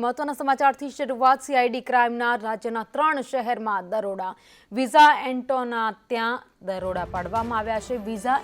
મહત્વના સમાચારથી શરૂઆત સીઆઈડી ક્રાઇમના રાજ્યના ત્રણ શહેરમાં દરોડા. વિઝા એન્ટોના ત્યાં દરોડા પાડવામાં આવ્યા છે. વિઝા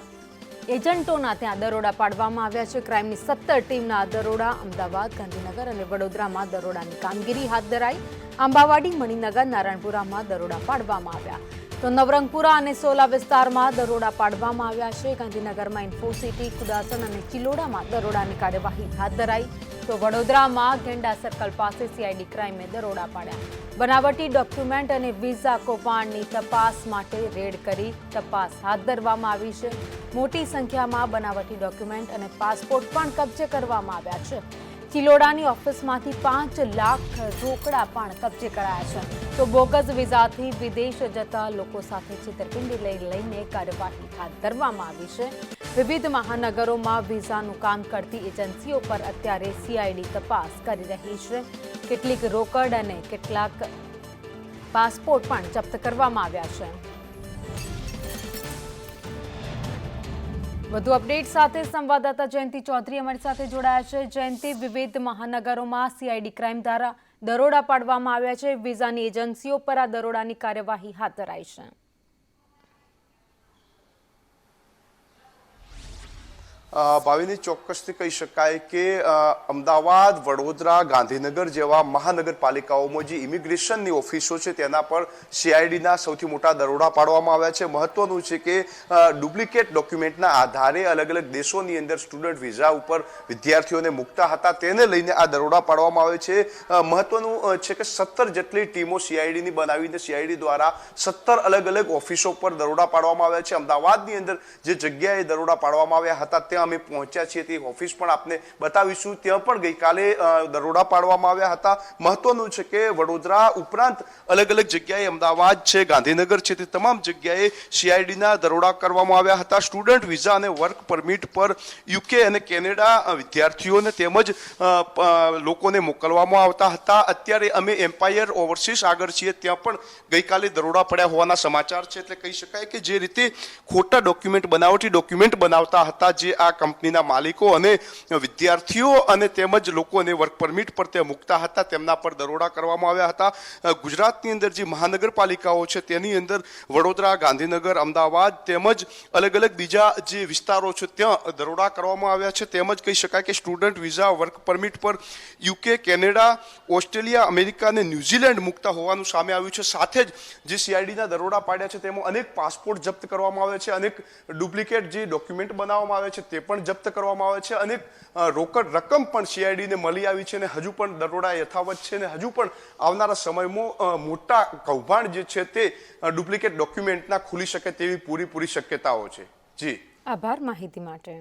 એજન્ટોના ત્યાં દરોડા પાડવામાં આવ્યા છે. ક્રાઇમની સત્તર ટીમના દરોડા અમદાવાદ, ગાંધીનગર અને વડોદરામાં દરોડાની કામગીરી હાથ ધરાઈ. આંબાવાડી, મણિનગર, નારાયણપુરામાં દરોડા પાડવામાં આવ્યા. તો નવરંગપુરા અને સોલા વિસ્તારમાં દરોડા પાડવામાં આવ્યા છે. ગાંધીનગરમાં ઇન્ફોસિટી કુદાસન અને ચિલોડામાં દરોડાની કાર્યવાહી હાથ ધરાઈ. તો વડોદરામાં ગેંડા સર્કલ પાસે સીઆઈડી ક્રાઇમે દરોડા પાડ્યા. બનાવટી ડોક્યુમેન્ટ અને વિઝા કૌભાંડની તપાસ માટે રેડ કરી તપાસ હાથ ધરવામાં આવી છે. મોટી સંખ્યામાં બનાવટી ડોક્યુમેન્ટ અને પાસપોર્ટ પણ કબજે કરવામાં આવ્યા છે. ચિલોડાની ઓફિસમાંથી પાંચ લાખ રોકડા પણ કબજે કરાયા છે. તો બોગસ વિઝાથી વિદેશ જતા લોકો સાથે છેતરપિંડી લઈ લઈને કાર્યવાહી હાથ ધરવામાં આવી છે. વિવિધ મહાનગરોમાં વિઝાનું કામ કરતી એજન્સીઓ પર અત્યારે સીઆઈડી તપાસ કરી રહી છે. કેટલીક રોકડ અને કેટલાક પાસપોર્ટ પણ જપ્ત કરવામાં આવ્યા છે. વધુ અપડેટ સાથે સંવાદદાતા જયંતિ ચૌધરી અમારી સાથે જોડાયા છે. જયંતિ, વિવિધ મહાનગરોમાં સીઆઈડી ક્રાઇમ દ્વારા દરોડા પાડવામાં આવ્યા છે. વિઝાની એજન્સીઓ પર આ દરોડાની કાર્યવાહી હાથ ધરાઈ છે. ભાવિની ચોક્કસથી કહી શકાય કે અમદાવાદ, વડોદરા, ગાંધીનગર જેવા મહાનગરપાલિકાઓમાં જે ઇમિગ્રેશનની ઓફિસો છે તેના પર સીઆઈડીના સૌથી મોટા દરોડા પાડવામાં આવ્યા છે. મહત્વનું છે કે ડુપ્લિકેટ ડોક્યુમેન્ટના આધારે અલગ અલગ દેશોની અંદર સ્ટુડન્ટ વિઝા ઉપર વિદ્યાર્થીઓને મૂકતા હતા તેને લઈને આ દરોડા પાડવામાં આવે છે. મહત્વનું છે કે સત્તર જેટલી ટીમો સીઆઈડીની બનાવીને સીઆઈડી દ્વારા સત્તર અલગ અલગ ઓફિસો પર દરોડા પાડવામાં આવ્યા છે. અમદાવાદની અંદર જે જગ્યાએ દરોડા પાડવામાં આવ્યા હતા, ત્યાં અમે પહોંચ્યા છીએ તે ઓફિસ પણ આપને બતાવીશું. ત્યાં પણ ગઈકાલે દરોડા પાડવામાં આવ્યા હતા. મહત્વનું છે કે વડોદરા ઉપરાંત અલગ અલગ જગ્યાએ અમદાવાદ છે, ગાંધીનગર છે, તે તમામ જગ્યાએ સીઆઈડીના દરોડા કરવામાં આવ્યા હતા. સ્ટુડન્ટ વિઝા અને વર્ક પરમિટ પર યુકે અને કેનેડા વિદ્યાર્થીઓને તેમજ લોકોને મોકલવામાં આવતા હતા. અત્યારે અમે એમ્પાયર ઓવરસીસ આગળ છીએ. ત્યાં પણ ગઈકાલે દરોડા પડ્યા હોવાના સમાચાર છે. એટલે કહી શકાય કે જે રીતે ખોટા ડોક્યુમેન્ટ બનાવટી ડોક્યુમેન્ટ બનાવતા હતા, જે આ કંપનીના માલિકો અને વિદ્યાર્થીઓ અને તેમજ લોકોને વર્ક પરમિટ પર તે મૂકતા હતા. તેમના પર દરોડા કરવામાં આવ્યા હતા. ગુજરાતની અંદર જે મહાનગરપાલિકાઓ છે, તેની અંદર વડોદરા, ગાંધીનગર, અમદાવાદ તેમજ અલગ અલગ બીજા જે વિસ્તારો છે, ત્યાં દરોડા કરવામાં આવ્યા છે. તેમજ કહી શકાય કે સ્ટુડન્ટ વિઝા વર્ક પરમિટ પર યુકે કેનેડા ઓસ્ટ્રેલિયા અમેરિકા અને ન્યુઝીલેન્ડ મૂકતા હોવાનું સામે આવ્યું છે. સાથે જ જે સીઆઈડીના દરોડા પાડ્યા છે, તેમાં અનેક પાસપોર્ટ જપ્ત કરવામાં આવે છે. અનેક ડુપ્લિકેટ જે ડોક્યુમેન્ટ બનાવવામાં આવે છે, તે પણ જપ્ત કરવામાં આવે છે. અને રોકડ રકમ પણ સીઆઈડીને મળી આવી છે અને હજુ પણ દરોડા યથાવત છે અને હજુ પણ આવનારા સમયમાં મોટા કૌભાંડ જે છે તે ડુપ્લિકેટ ડોક્યુમેન્ટના ખુલી શકે તેવી પૂરેપૂરી શક્યતાઓ છે. જી. આભાર માહિતી માટે.